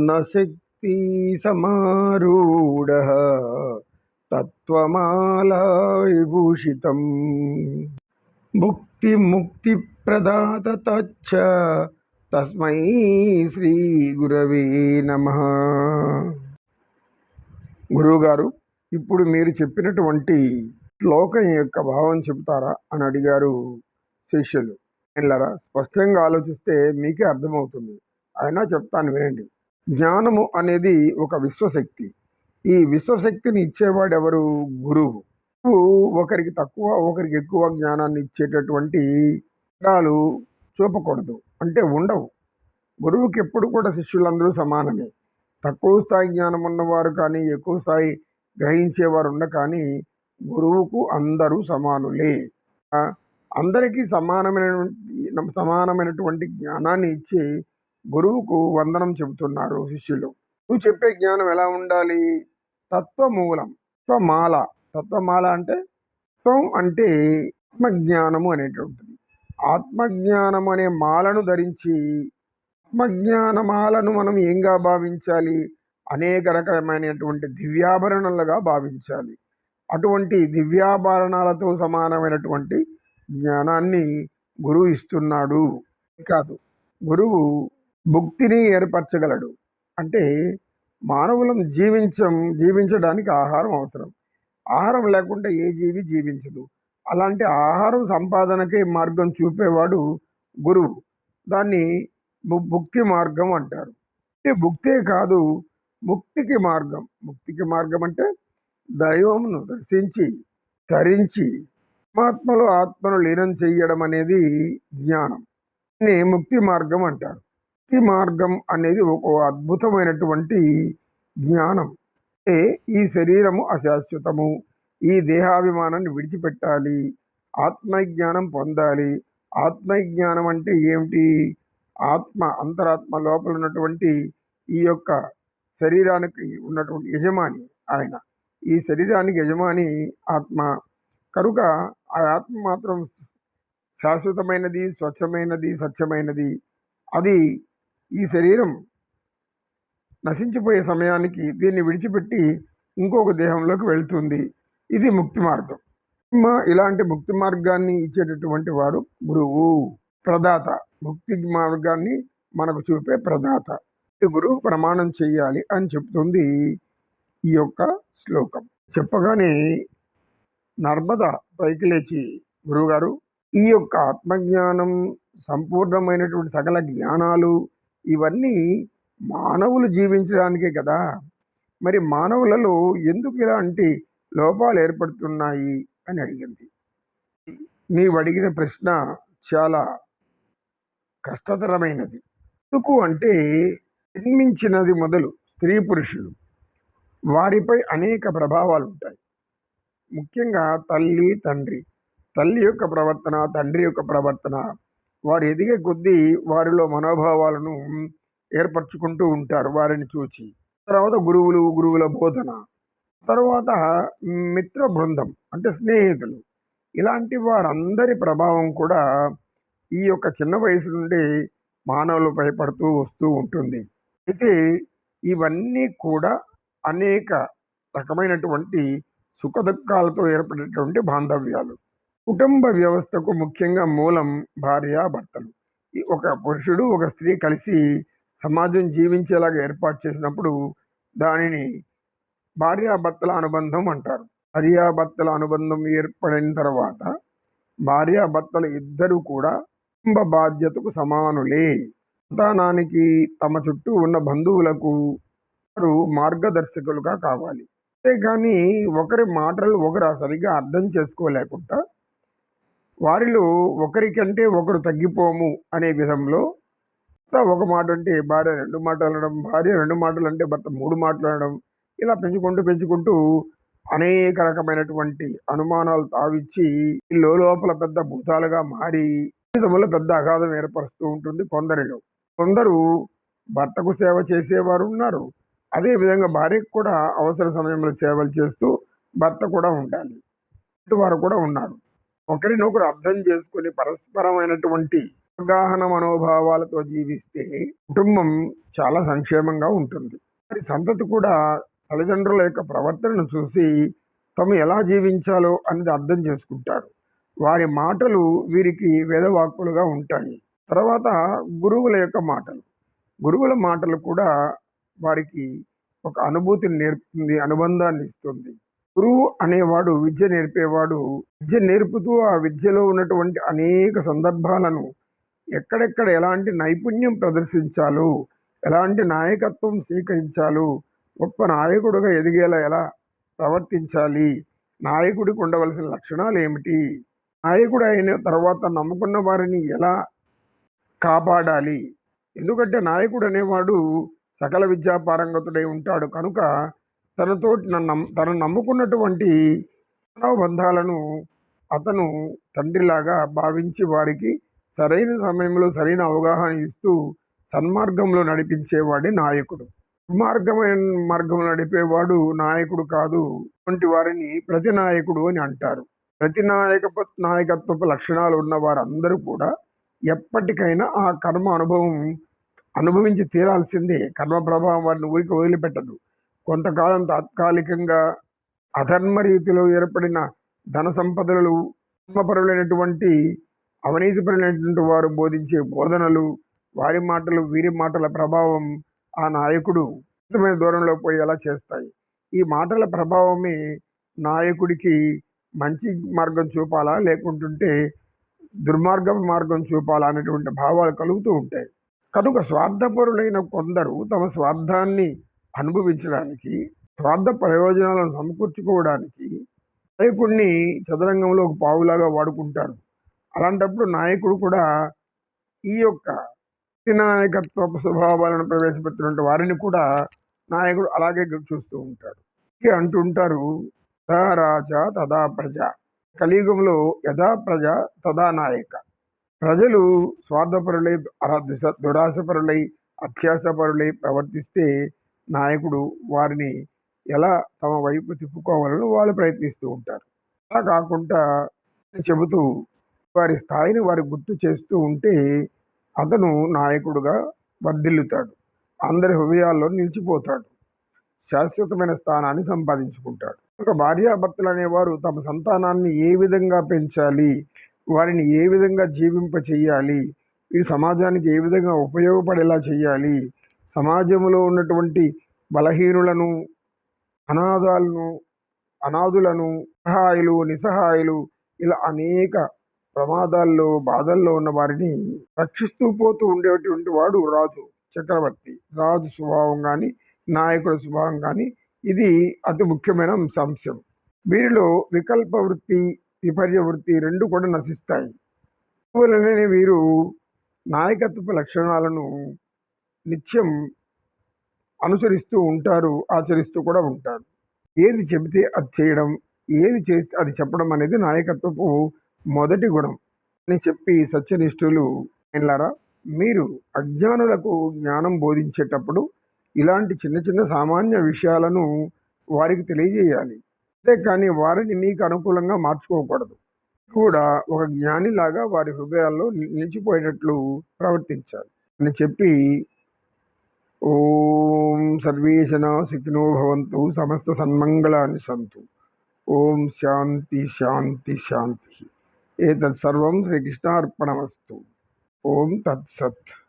జ్ఞానశక్తి సమారూఢ తత్వమాలా విభూషితం భుక్తి ముక్తి ప్రదాత తచ్చ తస్మై శ్రీ గురవే నమ. గురువుగారు ఇప్పుడు మీరు చెప్పినటువంటి శ్లోకం యొక్క భావం చెబుతారా అని అడిగారు శిష్యులు. స్పష్టంగా ఆలోచిస్తే మీకే అర్థమవుతుంది. అయినా చెప్తాను వినండి. జ్ఞానము అనేది ఒక విశ్వశక్తి. ఈ విశ్వశక్తిని ఇచ్చేవాడు ఎవరు గురువు. గురువు ఒకరికి తక్కువ ఒకరికి ఎక్కువ జ్ఞానాన్ని ఇచ్చేటటువంటి గుణాలు చూపకూడదు. అంటే ఉండవు. గురువుకి ఎప్పుడు కూడా శిష్యులందరూ సమానమే. తక్కువ స్థాయి జ్ఞానం ఉన్నవారు కానీ ఎక్కువ స్థాయి గ్రహించేవారు ఉండ కానీ గురువుకు అందరూ సమానులే. అందరికీ సమానమైనటువంటి సమానమైనటువంటి జ్ఞానాన్ని ఇచ్చి గురువుకు వందనం చెబుతున్నారు శిష్యులు. నువ్వు చెప్పే జ్ఞానం ఎలా ఉండాలి? తత్వమూలం. తత్వమాల. తత్వమాల అంటే తత్వం అంటే ఆత్మజ్ఞానము అనేటువంటిది. ఆత్మజ్ఞానం అనే మాలను ధరించి ఆత్మజ్ఞానమాలను మనం ఏంగా భావించాలి? అనేక రకమైనటువంటి దివ్యాభరణాలుగా భావించాలి. అటువంటి దివ్యాభరణాలతో సమానమైనటువంటి జ్ఞానాన్ని గురువు ఇస్తున్నాడు. కాదు. గురువు భుక్తిని ఏర్పరచగలడు. అంటే మానవులం జీవించం జీవించడానికి ఆహారం అవసరం. ఆహారం లేకుండా ఏ జీవి జీవించదు. అలాంటి ఆహారం సంపాదనకే మార్గం చూపేవాడు గురువు. దాన్ని ము- భుక్తి మార్గం అంటారు. అంటే భుక్తే కాదు ముక్తికి మార్గం. ముక్తికి మార్గం అంటే దైవమును దర్శించి తరించి ఆత్మలో ఆత్మను లీనం చేయడం అనేది జ్ఞానం. దీన్ని ముక్తి మార్గం అంటారు. భక్తి మార్గం అనేది ఒక అద్భుతమైనటువంటి జ్ఞానం. అంటే ఈ శరీరము అశాశ్వతము. ఈ దేహాభిమానాన్ని విడిచిపెట్టాలి. ఆత్మజ్ఞానం పొందాలి. ఆత్మజ్ఞానం అంటే ఏమిటి? ఆత్మ అంతరాత్మ లోపల ఉన్నటువంటి ఈ యొక్క శరీరానికి ఉన్నటువంటి యజమాని ఆయన. ఈ శరీరానికి యజమాని ఆత్మ. కనుక ఆ ఆత్మ మాత్రం శాశ్వతమైనది స్వచ్ఛమైనది సత్యమైనది. అది ఈ శరీరం నశించిపోయే సమయానికి దీన్ని విడిచిపెట్టి ఇంకొక దేహంలోకి వెళుతుంది. ఇది ముక్తి మార్గం. మా ఇలాంటి ముక్తి మార్గాన్ని ఇచ్చేటటువంటి వాడు గురువు ప్రదాత. ముక్తి మార్గాన్ని మనకు చూపే ప్రదాత. గురువు ప్రమాణం చేయాలి అని చెప్తుంది ఈ యొక్క శ్లోకం. చెప్పగానే నర్మద పైకి లేచి గురువుగారు ఈ యొక్క ఆత్మజ్ఞానం సంపూర్ణమైనటువంటి సకల జ్ఞానాలు ఇవన్నీ మానవులు జీవించడానికే కదా. మరి మానవులలో ఎందుకు ఇలాంటి లోపాలు ఏర్పడుతున్నాయి అని అడిగింది. నీవు అడిగిన ప్రశ్న చాలా కష్టతరమైనది. ఎందుకు అంటే జన్మించినది మొదలు స్త్రీ పురుషులు. వారిపై అనేక ప్రభావాలు ఉంటాయి. ముఖ్యంగా తల్లి తండ్రి. తల్లి యొక్క ప్రవర్తన తండ్రి యొక్క ప్రవర్తన వారు ఎదిగే కొద్దీ వారిలో మనోభావాలను ఏర్పరచుకుంటూ ఉంటారు వారిని చూచి. తర్వాత గురువులు గురువుల బోధన. తర్వాత మిత్ర బృందం అంటే స్నేహితులు. ఇలాంటి వారందరి ప్రభావం కూడా ఈ యొక్క చిన్న వయసు నుండి మానవులపై పడుతూ వస్తూ ఉంటుంది. అయితే ఇవన్నీ కూడా అనేక రకమైనటువంటి సుఖదుఖాలతో ఏర్పడేటువంటి బాంధవ్యాలు. కుటుంబ వ్యవస్థకు ముఖ్యంగా మూలం భార్య భర్తలు. ఈ ఒక పురుషుడు ఒక స్త్రీ కలిసి సమాజం జీవించేలాగా ఏర్పాటు చేసినప్పుడు దానిని భార్యాభర్తల అనుబంధం అంటారు. భార్యాభర్తల అనుబంధం ఏర్పడిన తర్వాత భార్యాభర్తలు ఇద్దరూ కూడా కుటుంబ బాధ్యతకు సమానులే. సంతానానికి తమ చుట్టూ ఉన్న బంధువులకు వారు మార్గదర్శకులుగా కావాలి. అంతేకాని ఒకరి మాటలు ఒకరు సరిగా అర్థం చేసుకోలేకుండా వారిలో ఒకరికంటే ఒకరు తగ్గిపోము అనే విధంలో ఒక మాట అంటే భార్య రెండు మాటలు అనడం భార్య రెండు మాటలు అంటే భర్త మూడు మాటలు అనడం ఇలా పెంచుకుంటూ పెంచుకుంటూ అనేక రకమైనటువంటి అనుమానాలు తావిచ్చి లోపల పెద్ద భూతాలుగా మారి జీవితంలో పెద్ద అగాధం ఏర్పరుస్తూ ఉంటుంది కొందరిలో. కొందరు భర్తకు సేవ చేసేవారు ఉన్నారు. అదే విధంగా భార్యకు కూడా అవసర సమయంలో సేవలు చేస్తూ భర్త కూడా ఉండాలి. వారు కూడా ఉన్నారు. ఒకరినొకరు అర్థం చేసుకుని పరస్పరమైనటువంటి అవగాహన మనోభావాలతో జీవిస్తే కుటుంబం చాలా సంక్షేమంగా ఉంటుంది. మరి సంతతి కూడా తల్లిదండ్రుల యొక్క ప్రవర్తనను చూసి తమ ఎలా జీవించాలో అనేది అర్థం చేసుకుంటారు. వారి మాటలు వీరికి వేదవాక్కులుగా ఉంటాయి. తర్వాత గురువుల యొక్క మాటలు. గురువుల మాటలు కూడా వారికి ఒక అనుభూతిని నేర్పుతుంది అనుబంధాన్ని ఇస్తుంది. గురువు అనేవాడు విద్య నేర్పేవాడు విద్య నేర్పుతూ ఆ విద్యలో ఉన్నటువంటి అనేక సందర్భాలను ఎక్కడెక్కడ ఎలాంటి నైపుణ్యం ప్రదర్శించాలో ఎలాంటి నాయకత్వం స్వీకరించాలో గొప్ప నాయకుడుగా ఎదిగేలా ఎలా ప్రవర్తించాలి నాయకుడికి ఉండవలసిన లక్షణాలు ఏమిటి నాయకుడు అయిన తర్వాత నమ్ముకున్న వారిని ఎలా కాపాడాలి ఎందుకంటే నాయకుడు అనేవాడు సకల విద్యా పారంగతుడై ఉంటాడు. కనుక తనతో నన్ను తను నమ్ముకున్నటువంటి బంధాలను అతను తండ్రిలాగా భావించి వారికి సరైన సమయంలో సరైన అవగాహన ఇస్తూ సన్మార్గంలో నడిపించేవాడే నాయకుడు. దుర్మార్గమైన మార్గం నడిపేవాడు నాయకుడు కాదు వంటి వారిని ప్రతి నాయకుడు అని అంటారు. ప్రతి నాయక నాయకత్వపు లక్షణాలు ఉన్న వారందరూ కూడా ఎప్పటికైనా ఆ కర్మ అనుభవం అనుభవించి తీరాల్సిందే. కర్మ ప్రభావం వారిని ఊరికి వదిలిపెట్టదు. కొంతకాలం తాత్కాలికంగా అధర్మ రీతిలో ఏర్పడిన ధన సంపదలు ధర్మపరులైనటువంటి అవినీతిపరులైనటువంటి వారు బోధించే బోధనలు వారి మాటలు వీరి మాటల ప్రభావం ఆ నాయకుడు ఉచితమైన దూరంలో పోయేలా చేస్తాయి. ఈ మాటల ప్రభావమే నాయకుడికి మంచి మార్గం చూపాలా? లేకుంటుంటే దుర్మార్గ మార్గం చూపాలా? అనేటువంటి భావాలు కలుగుతూ ఉంటాయి. కనుక స్వార్థపరులైన కొందరు తమ స్వార్థాన్ని అనుభవించడానికి స్వార్థ ప్రయోజనాలను సమకూర్చుకోవడానికి నాయకుడిని చదరంగంలో ఒక పావులాగా వాడుకుంటారు. అలాంటప్పుడు నాయకుడు కూడా ఈ యొక్క నాయకత్వ స్వభావాలను ప్రవేశపెట్టినటువంటి వారిని కూడా నాయకుడు అలాగే చూస్తూ ఉంటాడు. అంటుంటారు తదా రాజా తదా ప్రజ. కలియుగంలో యథా ప్రజ తదా నాయక. ప్రజలు స్వార్థపరులై అరా- దుస- దురాశపరులై అత్యాసపరులై ప్రవర్తిస్తే నాయకుడు వారిని ఎలా తమ వైపు తిప్పుకోవాలని వాళ్ళు ప్రయత్నిస్తూ ఉంటారు. అలా కాకుండా చెబుతూ వారి స్థాయిని వారి గుర్తు చేస్తూ ఉంటే అతను నాయకుడుగా వర్ధిల్లుతాడు. అందరి హృదయాల్లో నిలిచిపోతాడు. శాశ్వతమైన స్థానాన్ని సంపాదించుకుంటాడు. ఒక భార్యాభర్తలు అనేవారు తమ సంతానాన్ని ఏ విధంగా పెంచాలి? వారిని ఏ విధంగా జీవింప చేయాలి ఈ సమాజానికి ఏ విధంగా ఉపయోగపడేలా చేయాలి? సమాజంలో ఉన్నటువంటి బలహీనులను అనాథాలను అనాథులను సహాయులు నిస్సహాయులు ఇలా అనేక ప్రమాదాల్లో బాధల్లో ఉన్న వారిని రక్షిస్తూ పోతూ ఉండేటువంటి వాడు రాజు చక్రవర్తి. రాజు స్వభావం కానీ నాయకుల స్వభావం కానీ ఇది అతి ముఖ్యమైన అంశం. వీరిలో వికల్ప వృత్తి విపర్య వృత్తి రెండు కూడా నశిస్తాయి. వీరు నాయకత్వ లక్షణాలను నిత్యం అనుసరిస్తూ ఉంటారు ఆచరిస్తూ కూడా ఉంటారు. ఏది చెబితే అది చేయడం ఏది చేస్తే అది చెప్పడం అనేది నాయకత్వపు మొదటి గుణం అని చెప్పి సత్యనిష్ఠులు ఎన్లారా మీరు అజ్ఞానులకు జ్ఞానం బోధించేటప్పుడు ఇలాంటి చిన్న చిన్న సామాన్య విషయాలను వారికి తెలియజేయాలి. అంతే కానీ వారిని మీకు అనుకూలంగా మార్చుకోకూడదు. కూడా ఒక జ్ఞానిలాగా వారి హృదయాల్లో ని- నిలిచిపోయేటట్లు ప్రవర్తించాలి అని చెప్పి ఓం సర్వే జనా సుఖినో భవంతు సమస్త సన్మంగళాన్ని సంతు. ఓం శాంతి శాంతి శాంతి. ఏతత్సర్వం శ్రీకృష్ణార్పణమస్తు. ఓం తత్సత్.